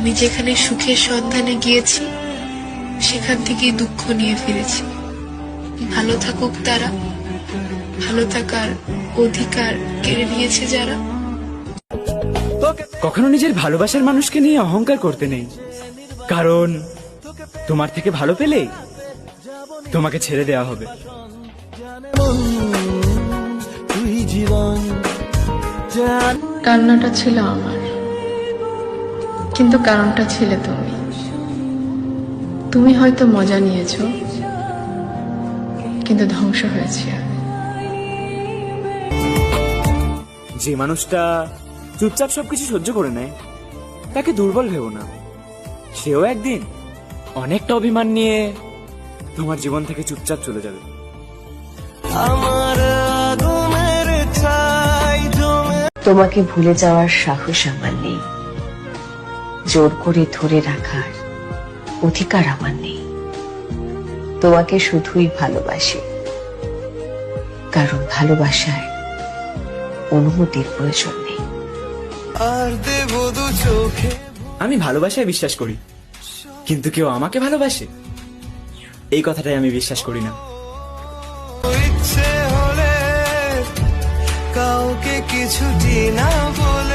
আমি যেখানে সুখের সন্ধানে গিয়েছি সেখান থেকেই দুঃখ নিয়ে ফিরেছি। ভালো থাকুক তারা ভালো থাকার অধিকার কেড়ে নিয়েছে যারা। কখনো নিজের ভালোবাসার মানুষকে নিয়ে অহংকার করতে নেই। কারণ তোমার থেকে ভালো পেলে তোমাকে ছেড়ে দেওয়া হবে। তুই কান্নাটা ছিল আমার। কিন্তু কারণটা ছিলে তুমি। তুমি হয়তো মজা নিয়েছো কিন্তু ধ্বংস হয়েছে। যে মানুষটা চুপচাপ সবকিছু সহ্য করে নেয় তাকে দুর্বল ভেবো না। সেও একদিন অনেকটা অভিমান নিয়ে তোমার জীবন থেকে চুপচাপ চলে যাবে। আমার তোমাকে ভুলে যাওয়ার সাহস আমার নেই। জোর করে ধরে রাখার অধিকার আমার নেই। তোমাকে শুধুই ভালোবাসি। কারণ ভালোবাসায় অনুমতির প্রয়োজন নেই। আমি ভালোবাসায় বিশ্বাস করি কিন্তু কেউ আমাকে ভালোবাসে? এই কথাটাই আমি বিশ্বাস করি না। ইচ্ছে হলে কাউকে কিছু না বলে